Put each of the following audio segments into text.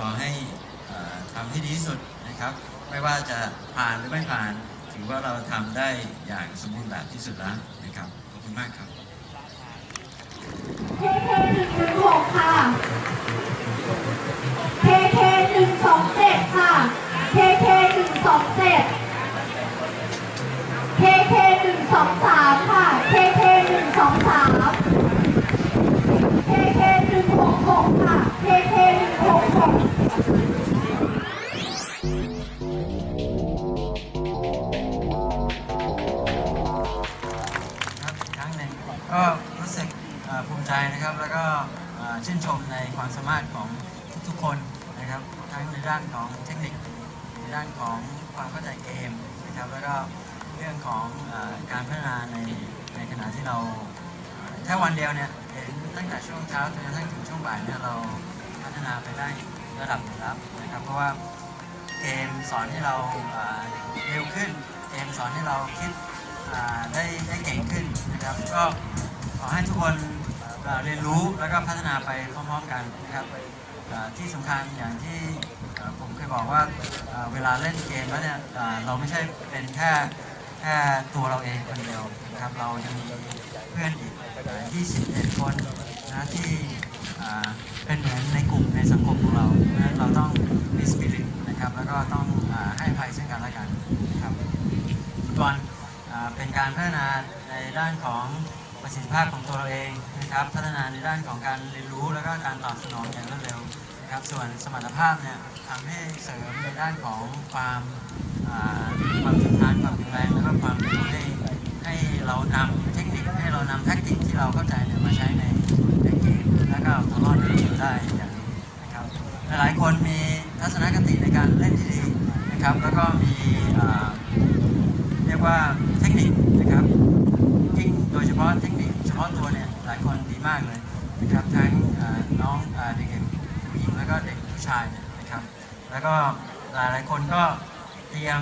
ขอให้เอ่อทำที่ดีที่สุดนะครับ ไม่ว่าจะผ่านหรือไม่ผ่าน ถือว่าเราทำได้อย่างสมบูรณ์แบบที่สุดแล้วนะครับ ขอบคุณมากครับ ก็รู้สึกภูมิใจนะครับ แล้วก็ชื่นชมในความสามารถของทุกๆคนนะครับทั้งในด้านของเทคนิค ในด้านของความเข้าใจเกมนะครับแล้วก็เรื่องของอการพัฒนาในในขณะที่เราแค่วันเดียวเนี่ยเห็นตั้งแต่ช่วงเช้าจนกระทั่งถึงช่วงบ่ายเนี่ยเราพัฒนาไปได้ระดับหนึ่งแล้วนะครับเพราะว่าเกมสอนให้เราเร็วขึ้น เกมสอนให้เราคิดอ่าได้ได้เก่งขึ้นนะครับก็ ขอให้ทุกคนเรียนรู้แล้วก็พัฒนาไปพร้อมๆกันนะครับที่สำคัญอย่างที่ผมเคยบอกว่าเวลาเล่นเกมแล้วเนี่ยเราไม่ใช่เป็นแค่แค่ตัวเราเองคนเดียวนะครับเราจะมีเพื่อนอีก21คนนะที่เป็นเหมือนในกลุ่มในสังคมของเราเราต้องมีสปิริตนะครับแล้วก็ต้องให้ภัยซึ่งกันและกันนะครับฟุตบอลเป็นการพัฒนาในด้านของ ประสิทธิภาพของตัวเราเองนะครับ พัฒนาในด้านของการเรียนรู้แล้วก็การตอบสนองอย่างรวดเร็วนะครับ ส่วนสมรรถภาพเนี่ยทำให้เสริมในด้านของความความทนทานความแข็งแรงแล้วก็ความร็วให้ให้เรานำเทคนิคให้เรานำแท็กติกที่เราเข้าใจเนี่ยมาใช้ในในเกมแล้วก็เอาตัวรอดในเกมได้อย่างนี้นะครับ หลายคนมีทัศนคติในการเล่นที่ดีนะครับ แล้วก็มีเรียกว่าเทคนิคนะครับยิ่งโดยเฉพาะเทค นิคเฉพาะตัวเนี่ยหลายคนดีมากเลยนะครับทั้งน้องเด็กผู้หญิงแล้วก็เด็กผู้ชายเนี่ยนะครับแล้วก็หลายๆคนก็เตรียม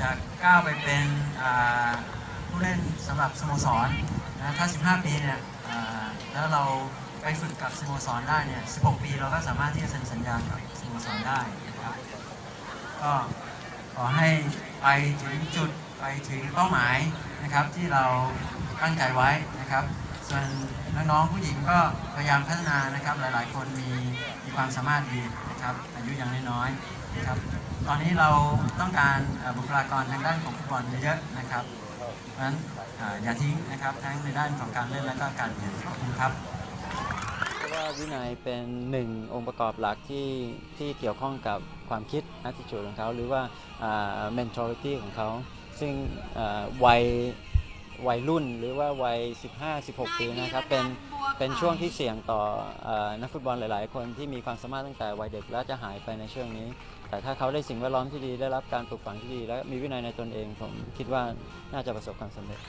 จะก้าวไปเป็นผู้เล่นสำหรับสโมสรนะถ้า 15 ปีเนี่ยแล้วเราไปฝึกกับสโมสรได้เนี่ย 16 ปีเราก็สามารถที่จะเซ็นสัญญากับสโมสรได้นะครับ ก็ขอให้ไปถึงจุด ไปถึงเป้าหมายนะครับที่เราตั้งใจไว้นะครับ ส่วนน้องๆผู้หญิงก็พยายามพัฒนานะครับ หลายๆ คนมีมีความสามารถดีนะครับอายุยังน้อยๆนะครับตอนนี้เราต้องการบุคลากรทางด้านของฟุตบอลเยอะๆนะครับเพราะฉะนั้นออย่าทิ้งนะครับทั้งในด้านของการเล่นและก็การเรียนขอบคุณครับเพราะว่าวินัยเป็นหนึ่งองค์ประกอบหลักที่ที่เกี่ยวข้องกับความคิด attitude ของเขา หรือว่าอ่า mentality ของเขา ซึ่งวัยวัยรุ่นหรือว่าวัย 15-16 ปีนะครับเป็นเป็นช่วงที่เสี่ยงต่ออนักฟุตบอลหลาย ๆ คนที่มีความสามารถตั้งแต่วัยเด็กแล้วจะหายไปในช่วงนี้ แต่ถ้าเขาได้สิ่งแวดล้อมที่ดีได้รับการปลูกฝังที่ดี และมีวินัยในตนเอง ผมคิดว่าน่าจะประสบความสำเร็จ